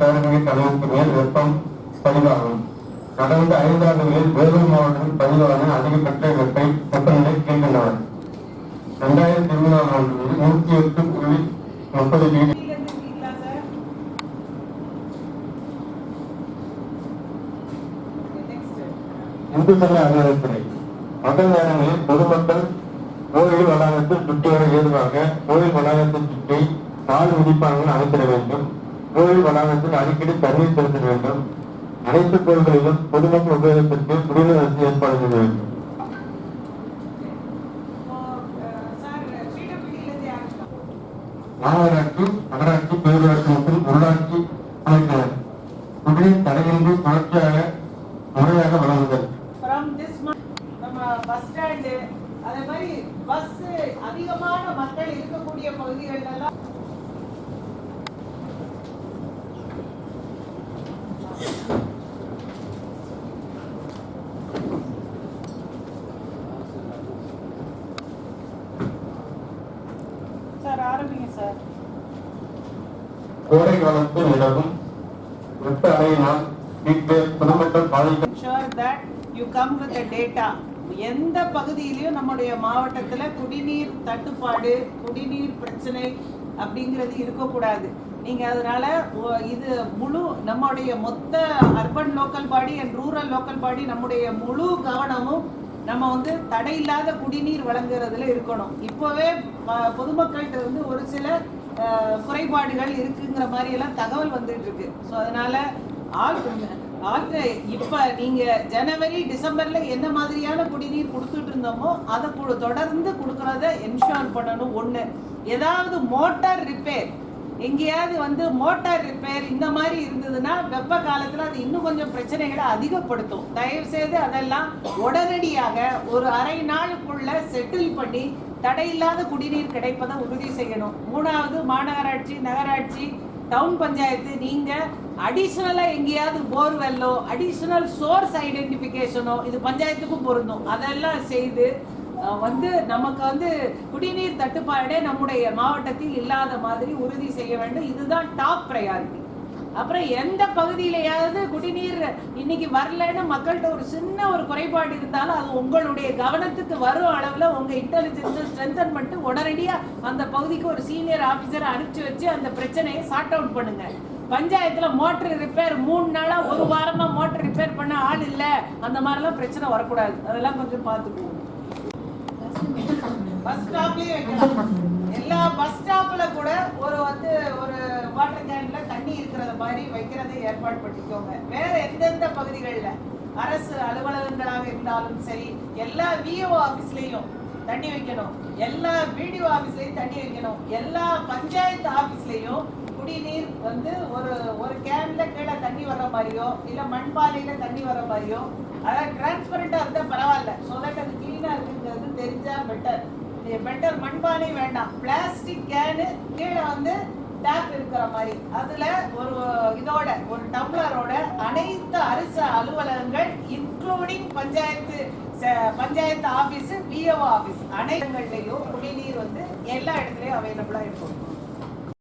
பேரணியை தலைவருக்கு மேல் வெப்பம் பதிவாகும். கடந்த ஐந்தாண்டுகளில் வேலூர் மாவட்டத்தில் பதிவான அதிகபட்ச வெப்பை வெப்பநிலை கீழ்கண்டவர் இரண்டாயிரத்தி இருபதாம் நூற்றி எட்டு புள்ளி முப்பது டிகிரி இந்து சமய அறநிலைத்துறை மத நேரங்களில் பொதுமக்கள் கோயில் வளாகத்தில் சுற்றி வர ஏதுவாக கோயில் வளாகத்தை சுற்றி பால் மிதிப்பான்கள் அமைத்திட வேண்டும். கோவில் வளாகத்தில் அடிக்கடி தண்ணீர் செலுத்த வேண்டும். அனைத்து கோயில்களிலும் பொதுமக்கள் உபயோகத்திற்கு குடிநீர் வசதி ஏற்பாடு செய்ய வேண்டும். மாநகராட்சி நகராட்சி பேரூராட்சி மற்றும் உள்ளாட்சி அமைச்சர் குடிநீர் தடையின்றி தொடர்ச்சியாக முறையாக வழங்குதல். அதே மாதிரி பஸ் அதிகமான மக்கள் இருக்கக்கூடிய பகுதிகள் எல்லாம் சார் ஆரம்பிங்க சார் கோடை காலத்தில் நிலவும் வெப்ப அலையினால் வீட்டு பொதுமக்கள் பாதிக்க ensure that you come with the data. எந்த பகுதியிலையும் நம்முடைய மாவட்டத்துல குடிநீர் தட்டுப்பாடு குடிநீர் பிரச்சனை அப்படிங்கிறது இருக்கக்கூடாது. நீங்க அதனால இது முழு நம்முடைய மொத்த urban local body and rural local body நம்முடைய முழு கவனமும் நம்ம வந்து தடையில்லாத குடிநீர் வழங்குறதுல இருக்கணும். இப்போவே பொதுமக்கள்கிட்ட இருந்து ஒரு சில குறைபாடுகள் இருக்குங்கிற மாதிரி எல்லாம் தகவல் வந்துட்டு இருக்கு ஸோ அதனால ஆல் ஆல்ரெ இப்ப நீங்க ஜனவரி டிசம்பர்ல என்ன மாதிரியான குடிநீர் கொடுத்துட்டு இருந்தோமோ அதை தொடர்ந்து கொடுக்கறத என்ஷூர் பண்ணணும். ஒண்ணு ஏதாவது மோட்டார் ரிப்பேர். எங்கேயாவது வந்து மோட்டார் ரிப்பேர் இந்த மாதிரி இருந்ததுன்னா வெப்ப காலத்தில் அது இன்னும் கொஞ்சம் பிரச்சனைகளை அதிகப்படுத்தும். தயவு செய்து அதெல்லாம் உடனடியாக ஒரு அரை நாளுக்குள்ள செட்டில் பண்ணி தடையில்லாத குடிநீர் கிடைப்பதை உறுதி செய்யணும். மூணாவது மாநகராட்சி நகராட்சி டவுன் பஞ்சாயத்து நீங்கள் அடிஷ்னலாக எங்கேயாவது போர்வெல்லோ அடிஷ்னல் சோர்ஸ் ஐடென்டிஃபிகேஷனோ இது பஞ்சாயத்துக்கும் பொருந்தும். அதெல்லாம் செய்து வந்து நமக்கு வந்து குடிநீர் தட்டுப்பாடே நம்முடைய மாவட்டத்தில் இல்லாத மாதிரி உறுதி செய்ய வேண்டும். இதுதான் டாப் ப்ரையாரிட்டி அப்புறம் எந்த பகுதியிலையாவது குடிநீர் இன்னைக்கு வரலன்னு மக்கள்கிட்ட ஒரு சின்ன ஒரு குறைபாடு இருந்தாலும் அது உங்களுடைய கவனத்துக்கு வரும் அளவுல உங்க இன்டெலிஜென்ஸை ஸ்ட்ரென்தன் பண்ணிட்டு உடனடியா அந்த பகுதிக்கு ஒரு சீனியர் ஆஃபீஸரை அனுப்பிச்சு வச்சு அந்த பிரச்சனையை சார்ட் அவுட் பண்ணுங்க. பஞ்சாயத்துல மோட்டர் ரிப்பேர் மூணு நாளா ஒரு வாரமா மோட்டர் ரிப்பேர் பண்ண ஆள் இல்ல. அந்த மாதிரிலாம் பிரச்சனை வரக்கூடாது. அதெல்லாம் கொஞ்சம் பார்த்துக்குவோம். பஸ் ஸ்டாப்லயே வைக்கலாம். எல்லா பஸ் ஸ்டாப்ல கூட ஒரு வந்து ஒரு வாட்டர் கேன்ல தண்ணி இருக்கிறத மாதிரி வைக்கிறதை ஏற்பாடு பண்ணிக்கோங்க. வேற எந்தெந்த பகுதிகளில் அரசு அலுவலகங்களாக இருந்தாலும் சரி எல்லா விஓ ஆபீஸ்லயும் தண்ணி வைக்கணும். எல்லா பிடிஓ ஆபீஸ்லயும் தண்ணி வைக்கணும். எல்லா பஞ்சாயத்து ஆபீஸ்லயும் குடிநீர் வந்து ஒரு ஒரு கேன்ல கீழே தண்ணி வர்ற மாதிரியோ இல்ல மண்பாலையில தண்ணி வர்ற மாதிரியோ அதாவது டிரான்ஸ்பரண்டா இருந்தா பரவாயில்ல. ஸோ தட் அது செஞ்சா பெட்டர் பெட்டர் மண்பானை வேண்டாம். பிளாஸ்டிக் கேனு கீழே வந்து டேப் இருக்கிற மாதிரி. அதுல ஒரு இதோட ஒரு டம்ளரோட அனைத்து அரசு அலுவலகங்கள் including panchayat panchayat office PO office அனைத்துகள்லயும் குடிநீர் வந்து எல்லா இடத்துலயும் அவைலபிளா இருக்கும்.